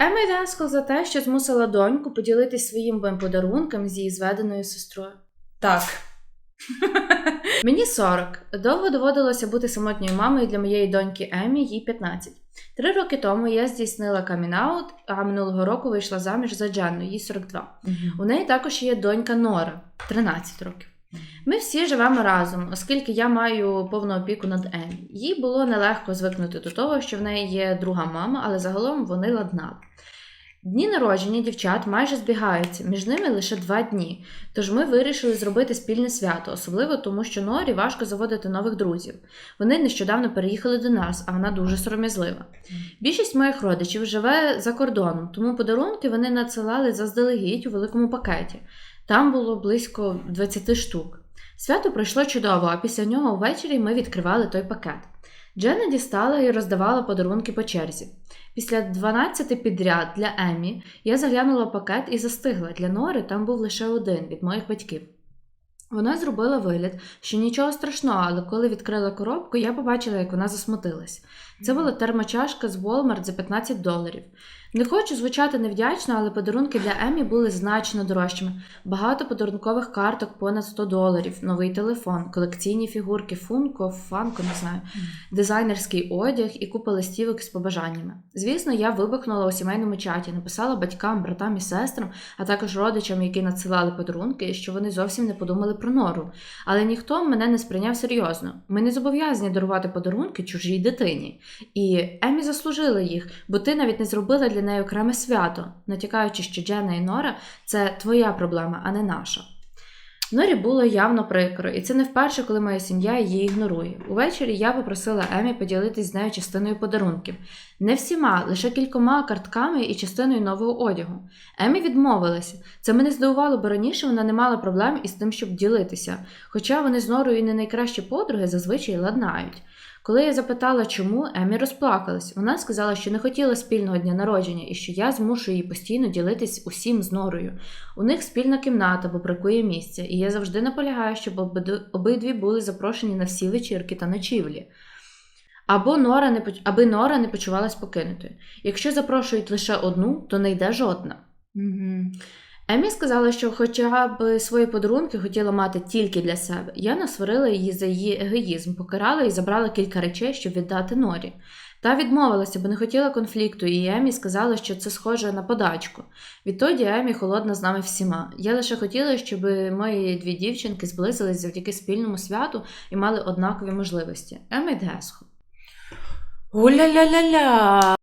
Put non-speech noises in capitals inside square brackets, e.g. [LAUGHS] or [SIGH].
Ема йде за те, що змусила доньку поділитись своїм подарунком з її зведеною сестрою. Так. [LAUGHS] Мені 40. Довго доводилося бути самотньою мамою для моєї доньки Емі, їй 15. Три роки тому я здійснила камінаут, а минулого року вийшла заміж за Дженну, їй 42. У неї також є донька Нора, 13 років. Ми всі живемо разом, оскільки я маю повну опіку над Емі. Їй було нелегко звикнути до того, що в неї є друга мама, але загалом вони ладнали. Дні народження дівчат майже збігаються, між ними лише два дні. Тож ми вирішили зробити спільне свято, особливо тому, що Норі важко заводити нових друзів. Вони нещодавно переїхали до нас, а вона дуже сором'язлива. Більшість моїх родичів живе за кордоном, тому подарунки вони надсилали заздалегідь у великому пакеті. Там було близько 20 штук. Свято пройшло чудово, а після нього ввечері ми відкривали той пакет. Дженна дістала і роздавала подарунки по черзі. Після 12 підряд для Емі я заглянула пакет і застигла. Для Нори там був лише один від моїх батьків. Вона зробила вигляд, що нічого страшного, але коли відкрила коробку, я побачила, як вона засмутилась. Це була термочашка з Walmart за 15 доларів. Не хочу звучати невдячно, але подарунки для Емі були значно дорожчими. Багато подарункових карток понад 100 доларів, новий телефон, колекційні фігурки Функо, Фанко, не знаю, дизайнерський одяг і купа листівок з побажаннями. Звісно, я вибухнула у сімейному чаті, написала батькам, братам і сестрам, а також родичам, які надсилали подарунки, що вони зовсім не подумали про нору. Але ніхто мене не сприйняв серйозно. Ми не зобов'язані дарувати подарунки чужій дитині. І Емі заслужила їх, бо ти навіть не зробила для неї окреме свято, натякаючи, що Джена і Нора це твоя проблема, а не наша. Норі було явно прикро, і це не вперше, коли моя сім'я її ігнорує. Увечері я попросила Емі поділитись з нею частиною подарунків. Не всіма, лише кількома картками і частиною нового одягу. Емі відмовилася. Це мене здивувало, бо раніше вона не мала проблем із тим, щоб ділитися. Хоча вони з Норою і не найкращі подруги зазвичай ладнають. Коли я запитала, чому, Емі розплакалась. Вона сказала, що не хотіла спільного дня народження і що я змушую її постійно ділитись усім з Норою. У них спільна кімната, бо бракує місця, і я завжди наполягаю, щоб обидві були запрошені на всі вечірки та ночівлі. Або Нора не аби Нора не почувалась покинутою. Якщо запрошують лише одну, то не йде жодна. Угу. Емі сказала, що хоча б свої подарунки хотіла мати тільки для себе. Я насварила її за її егоїзм, покарала і забрала кілька речей, щоб віддати Норі. Та відмовилася, бо не хотіла конфлікту, і Емі сказала, що це схоже на подачку. Відтоді Емі холодна з нами всіма. Я лише хотіла, щоб мої дві дівчинки зблизились завдяки спільному святу і мали однакові можливості. Емі Десхо. Уля-ля-ля-ля.